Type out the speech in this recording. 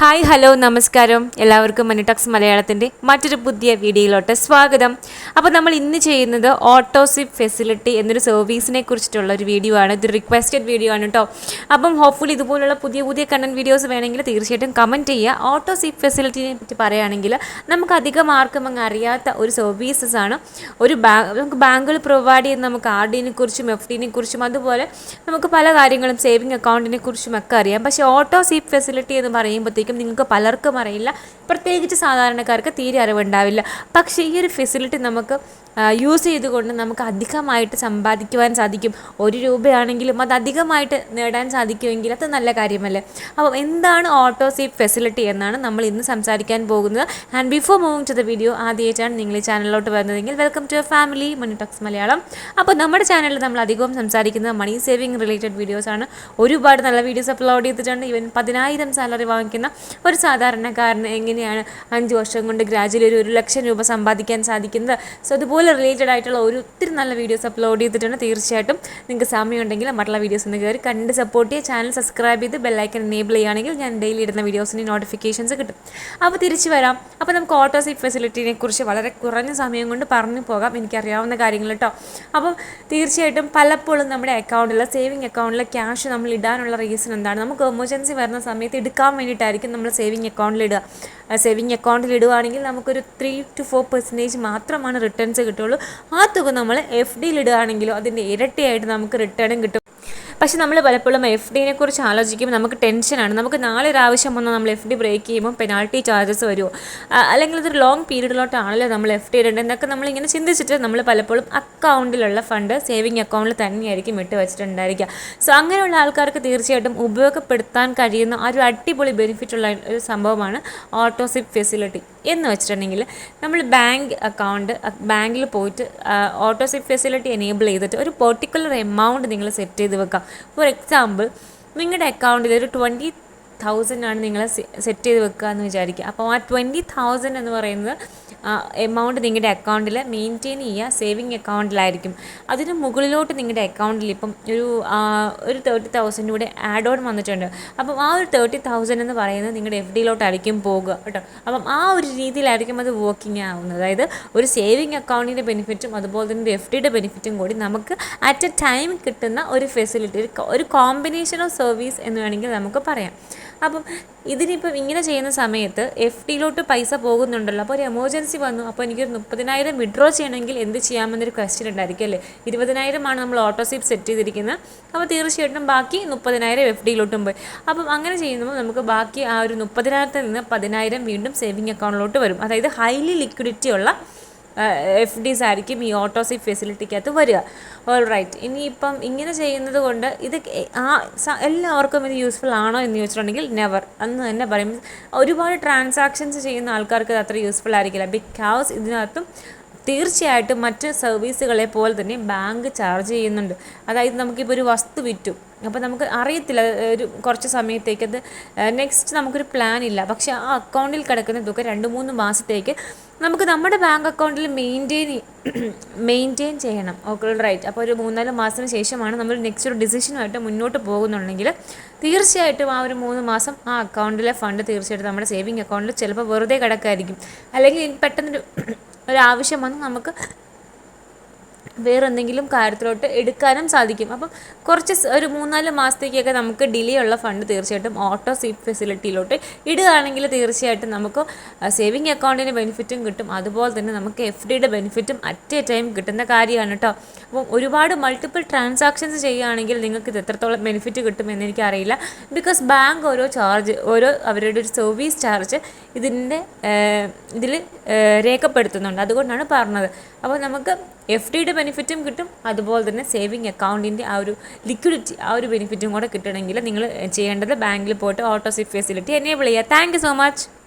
Hi hello നമസ്കാരം. എല്ലാവർക്കും മണിടക്സ് മലയാളത്തിന്റെ മറ്റൊരു പുതിയ വീഡിയോയിലോട്ട് സ്വാഗതം. അപ്പോൾ നമ്മൾ ഇന്ന് ചെയ്യുന്നത് ഓട്ടോസിപ്പ് ഫെസിലിറ്റി എന്നൊരു സർവീസിനെ കുറിച്ചിട്ടുള്ള ഒരു വീഡിയോ ആണ്. ഇത് റിക്വസ്റ്റഡ് വീഡിയോ ആണ് കേട്ടോ അപ്പം ഹോപ്പ്ഫുള്ളി ഇതുപോലുള്ള പുതിയ പുതിയ കണ്ടന്റ് വീഡിയോസ് വേണമെങ്കിൽ തീർച്ചയായിട്ടും കമന്റ് ചെയ്യുക. ഓട്ടോസിപ്പ് ഫെസിലിറ്റിനെ പറ്റി പറയുകയാണെങ്കിൽ നമുക്ക് അധികം ആർക്കും അങ്ങ് അറിയാത്ത ഒരു സർവീസസ് ആണ്. ഒരു ബാങ്ക് നമുക്ക് ബാങ്കുകൾ പ്രൊവൈഡ് ചെയ്യുന്ന നമുക്ക് ആർ ഡിനെ കുറിച്ചും എഫ് ഡിനെ കുറിച്ചും അതുപോലെ നമുക്ക് പല കാര്യങ്ങളും സേവിങ് അക്കൗണ്ടിനെ കുറിച്ചും ഒക്കെ അറിയാം. പക്ഷേ ഓട്ടോ സീപ്പ് ഫെസിലിറ്റി എന്ന് പറയുമ്പോഴത്തേക്കും ആയിരിക്കും. നിങ്ങൾക്ക് പലർക്കും അറിയില്ല. പ്രത്യേകിച്ച് സാധാരണക്കാർക്ക് തീരെ അറിവുണ്ടാവില്ല. പക്ഷേ ഈ ഒരു ഫെസിലിറ്റി നമുക്ക് യൂസ് ചെയ്തുകൊണ്ട് നമുക്ക് അധികമായിട്ട് സമ്പാദിക്കുവാൻ സാധിക്കും. ഒരു രൂപയാണെങ്കിലും അത് അധികമായിട്ട് നേടാൻ സാധിക്കുമെങ്കിൽ അത് നല്ല കാര്യമല്ലേ? അപ്പോൾ എന്താണ് ഓട്ടോ സേഫ് ഫെസിലിറ്റി എന്നാണ് നമ്മൾ ഇന്ന് സംസാരിക്കാൻ പോകുന്നത്. And before moving to the video ആദ്യമായിട്ടാണ് നിങ്ങൾ ഈ ചാനലിലോട്ട് വരുന്നതെങ്കിൽ welcome to Family Money Talks Malayalam. അപ്പോൾ നമ്മുടെ ചാനലിൽ നമ്മൾ അധികവും സംസാരിക്കുന്നത് മണി സേവിങ് റിലേറ്റഡ് വീഡിയോസാണ് ഒരുപാട് നല്ല വീഡിയോസ് അപ്ലോഡ് ചെയ്തിട്ടുണ്ട്. ഇവൻ പതിനായിരം സാലറി വാങ്ങിക്കുന്ന ഒരു സാധാരണക്കാരന് എങ്ങനെയാണ് അഞ്ച് വർഷം കൊണ്ട് ഗ്രാജുവലി ഒരു ഒരു ലക്ഷം രൂപ സമ്പാദിക്കാൻ സാധിക്കുന്നത്? സോ അതുപോലെ റിലേറ്റഡ് ആയിട്ടുള്ള ഒരു ഒത്തിരി നല്ല വീഡിയോസ് അപ്ലോഡ് ചെയ്തിട്ടുണ്ട്. തീർച്ചയായിട്ടും നിങ്ങൾക്ക് സമയമുണ്ടെങ്കിൽ മറ്റുള്ള വീഡിയോസ് ഒന്ന് കയറി കണ്ട് സപ്പോർട്ട് ചെയ്യുക. ചാനൽ സബ്സ്ക്രൈബ് ചെയ്ത് ബെല്ലൈക്കൻ എനേബിൾ ചെയ്യുകയാണെങ്കിൽ ഞാൻ ഡെയിലി ഇടുന്ന വീഡിയോസിന്റെ നോട്ടിഫിക്കേഷൻസ് കിട്ടും. അപ്പോൾ തിരിച്ചു വരാം. അപ്പോൾ നമുക്ക് ഓട്ടോ സീറ്റ് ഫെസിലിറ്റിനെ കുറിച്ച് വളരെ കുറഞ്ഞ സമയം കൊണ്ട് പറഞ്ഞു പോകാം. എനിക്കറിയാവുന്ന കാര്യങ്ങൾ കേട്ടോ അപ്പം തീർച്ചയായിട്ടും പലപ്പോഴും നമ്മുടെ അക്കൗണ്ടിൽ സേവിങ് അക്കൗണ്ടിൽ ക്യാഷ് നമ്മൾ ഇടാനുള്ള റീസൺ എന്താണ്? നമുക്ക് എമർജൻസി വരുന്ന സമയത്ത് എടുക്കാൻ വേണ്ടിയിട്ടായിരിക്കും നമ്മൾ സേവിങ് അക്കൗണ്ടിൽ ഇടുക. സേവിങ് അക്കൗണ്ടിൽ ഇടുകയാണെങ്കിൽ നമുക്കൊരു ത്രീ ടു ഫോർ പെർസെന്റേജ് മാത്രമാണ് റിട്ടേൺസ് കിട്ടുള്ളൂ ആ തുക നമ്മൾ എഫ് ഡിയിൽ ഇടുകയാണെങ്കിലോ അതിന്റെ ഇരട്ടിയായിട്ട് നമുക്ക് റിട്ടേണും കിട്ടും. പക്ഷെ നമ്മൾ പലപ്പോഴും എഫ് ഡിനെ കുറിച്ച് ആലോചിക്കുമ്പോൾ നമുക്ക് ടെൻഷനാണ്. നമുക്ക് നാളെ ഒരു ആവശ്യം വന്നാൽ നമ്മൾ എഫ് ഡി ബ്രേക്ക് ചെയ്യുമ്പോൾ പെനാൾട്ടി ചാർജസ് വരുമോ? അല്ലെങ്കിൽ ഇതൊരു ലോങ് പീരീഡിലോട്ടാണല്ലോ നമ്മൾ എഫ് ഡി ഇടേണ്ടത് എന്നൊക്കെ നമ്മളിങ്ങനെ ചിന്തിച്ചിട്ട് നമ്മൾ പലപ്പോഴും അക്കൗണ്ടിലുള്ള ഫണ്ട് സേവിങ് അക്കൗണ്ടിൽ തന്നെയായിരിക്കും ഇട്ട് വെച്ചിട്ടുണ്ടായിരിക്കുക. സോ അങ്ങനെയുള്ള ആൾക്കാർക്ക് തീർച്ചയായിട്ടും ഉപയോഗപ്പെടുത്താൻ കഴിയുന്ന ആ ഒരു അടിപൊളി ബെനിഫിറ്റ് ഉള്ള ഒരു സംഭവമാണ് ഓട്ടോസിപ്പ് ഫെസിലിറ്റി. എന്ന് വെച്ചിട്ടുണ്ടെങ്കിൽ നമ്മൾ ബാങ്ക് അക്കൗണ്ട് ബാങ്കിൽ പോയിട്ട് ഓട്ടോ ഓട്ടോസിപ്പ് ഫെസിലിറ്റി എനേബിൾ ചെയ്തിട്ട് ഒരു പെർട്ടിക്കുലർ എമൗണ്ട് നിങ്ങൾ സെറ്റ് ചെയ്ത് വെക്കാം. ഫോർ എക്സാമ്പിൾ നിങ്ങളുടെ അക്കൗണ്ടിൽ ഒരു ട്വന്റി തൗസൻഡ് ആണ് നിങ്ങൾ സെറ്റ് ചെയ്ത് വെക്കുക എന്ന് വിചാരിക്കുക. അപ്പോൾ ആ ട്വന്റി തൗസൻഡ് എന്ന് പറയുന്നത് എമൗണ്ട് നിങ്ങളുടെ അക്കൗണ്ടിൽ മെയിന്റെയിൻ ചെയ്യുക സേവിങ് അക്കൗണ്ടിലായിരിക്കും അതിന് മുകളിലോട്ട് നിങ്ങളുടെ അക്കൗണ്ടിൽ ഇപ്പം ഒരു ഒരു തേർട്ടി തൗസൻഡ് കൂടെ ആഡ് ഓൺ വന്നിട്ടുണ്ട്. അപ്പം ആ ഒരു തേർട്ടി തൗസൻഡ് എന്ന് പറയുന്നത് നിങ്ങളുടെ എഫ് ഡിയിലോട്ടായിരിക്കും പോകുക കേട്ടോ. അപ്പം ആ ഒരു രീതിയിലായിരിക്കും അത് വർക്കിംഗ് ആവുന്നത്. അതായത് ഒരു സേവിങ് അക്കൗണ്ടിന്റെ ബെനിഫിറ്റും അതുപോലെ തന്നെ ഒരു എഫ് ഡിയുടെ ബെനിഫിറ്റും കൂടി നമുക്ക് അറ്റ് എ ടൈം കിട്ടുന്ന ഒരു ഫെസിലിറ്റി ഒരു കോമ്പിനേഷൻ ഓഫ് സർവീസ് എന്ന് വേണമെങ്കിൽ നമുക്ക് പറയാം. അപ്പം ഇതിനിപ്പം ഇങ്ങനെ ചെയ്യുന്ന സമയത്ത് എഫ് ഡിയിലോട്ട് പൈസ പോകുന്നുണ്ടല്ലോ. അപ്പോൾ ഒരു എമർജൻസി വന്നു. അപ്പോൾ എനിക്കൊരു മുപ്പതിനായിരം വിഡ്രോ ചെയ്യണമെങ്കിൽ എന്ത് ചെയ്യാമെന്നൊരു ക്വസ്റ്റ്യൻ ഉണ്ടായിരിക്കും അല്ലേ? ഇരുപതിനായിരമാണ് നമ്മൾ ഓട്ടോ സീപ്പ് സെറ്റ് ചെയ്തിരിക്കുന്നത്. അപ്പോൾ തീർച്ചയായിട്ടും ബാക്കി മുപ്പതിനായിരം എഫ് ഡിയിലോട്ടും പോയി. അപ്പം അങ്ങനെ ചെയ്യുമ്പോൾ നമുക്ക് ബാക്കി ആ ഒരു മുപ്പതിനായിരത്തിൽ നിന്ന് പതിനായിരം വീണ്ടും സേവിങ് അക്കൗണ്ടിലോട്ട് വരും. അതായത് ഹൈലി ലിക്വിഡിറ്റി ഉള്ള എഫ് ഡിസ് ആയിരിക്കും ഈ ഓട്ടോസിപ്പ് ഫെസിലിറ്റിക്കകത്ത് വരിക. ഓൾ റൈറ്റ് ഇനിയിപ്പം ഇങ്ങനെ ചെയ്യുന്നത് കൊണ്ട് ഇത് ആ എല്ലാവർക്കും ഇത് യൂസ്ഫുൾ ആണോ എന്ന് ചോദിച്ചിട്ടുണ്ടെങ്കിൽ നെവർ എന്ന് തന്നെ പറയും. ഒരുപാട് ട്രാൻസാക്ഷൻസ് ചെയ്യുന്ന ആൾക്കാർക്ക് അത് അത്ര യൂസ്ഫുൾ ആയിരിക്കില്ല. ബിക്കോസ് ഇതിനകത്തും തീർച്ചയായിട്ടും മറ്റ് സർവീസുകളെ പോലെ തന്നെ ബാങ്ക് ചാർജ് ചെയ്യുന്നുണ്ട്. അതായത് നമുക്കിപ്പോൾ ഒരു വസ്തു വിറ്റു. അപ്പോൾ നമുക്ക് അറിയത്തില്ല ഒരു കുറച്ച് സമയത്തേക്ക് അത് നെക്സ്റ്റ് നമുക്കൊരു പ്ലാൻ ഇല്ല. പക്ഷേ ആ അക്കൗണ്ടിൽ കിടക്കുന്ന തുക രണ്ട് മൂന്ന് മാസത്തേക്ക് നമുക്ക് നമ്മുടെ ബാങ്ക് അക്കൗണ്ടിൽ മെയിന്റെയിൻ മെയിന്റെയിൻ ചെയ്യണം. ഓക്കെ റൈറ്റ് അപ്പോൾ ഒരു മൂന്നാൽ മാസത്തിന് ശേഷമാണ് നമ്മൾ നെക്സ്റ്റ് ഒരു ഡിസിഷനുമായിട്ട് മുന്നോട്ട് പോകുന്നുണ്ടെങ്കിൽ തീർച്ചയായിട്ടും ആ ഒരു മൂന്ന് മാസം ആ അക്കൗണ്ടിലെ ഫണ്ട് തീർച്ചയായിട്ടും നമ്മുടെ സേവിങ് അക്കൗണ്ടിൽ ചിലപ്പോൾ വെറുതെ കിടക്കായിരിക്കും. അല്ലെങ്കിൽ പെട്ടെന്നൊരു ഒരാവശ്യം വന്ന് നമുക്ക് വേറെ എന്തെങ്കിലും കാര്യത്തിലോട്ട് എടുക്കാനും സാധിക്കും. അപ്പം കുറച്ച് ഒരു മൂന്നാൽ മാസത്തേക്കൊക്കെ നമുക്ക് ഡിലേ ഉള്ള ഫണ്ട് തീർച്ചയായിട്ടും ഓട്ടോ സീപ്പ് ഫെസിലിറ്റിയിലോട്ട് ഇടുകയാണെങ്കിൽ തീർച്ചയായിട്ടും നമുക്ക് സേവിങ് അക്കൗണ്ടിന്റെ ബെനിഫിറ്റും കിട്ടും. അതുപോലെ തന്നെ നമുക്ക് എഫ് ഡിയുടെ ബെനിഫിറ്റും അറ്റ് എ ടൈം കിട്ടുന്ന കാര്യമാണ് കേട്ടോ അപ്പം ഒരുപാട് മൾട്ടിപ്പിൾ ട്രാൻസാക്ഷൻസ് ചെയ്യുകയാണെങ്കിൽ നിങ്ങൾക്ക് ഇത് എത്രത്തോളം ബെനിഫിറ്റ് കിട്ടുമെന്ന് എനിക്കറിയില്ല. ബിക്കോസ് ബാങ്ക് ഓരോ ചാർജ് ഓരോ അവരുടെ ഒരു സർവീസ് ചാർജ് ഇതിന്റെ ഇതിൽ രേഖപ്പെടുത്തുന്നുണ്ട്. അതുകൊണ്ടാണ് പറഞ്ഞത്. അപ്പോൾ നമുക്ക് എഫ് ഡിയുടെ ബെനിഫിറ്റും കിട്ടും. അതുപോലെ തന്നെ സേവിങ് അക്കൗണ്ടിന്റെ ആ ഒരു ലിക്വിഡിറ്റി ആ ഒരു ബെനിഫിറ്റും കൂടെ കിട്ടണമെങ്കിൽ നിങ്ങൾ ചെയ്യേണ്ടത് ബാങ്കിൽ പോയിട്ട് ഓട്ടോ സിപ്പ് ഫെസിലിറ്റി എനേബിൾ ചെയ്യുക. Thank so much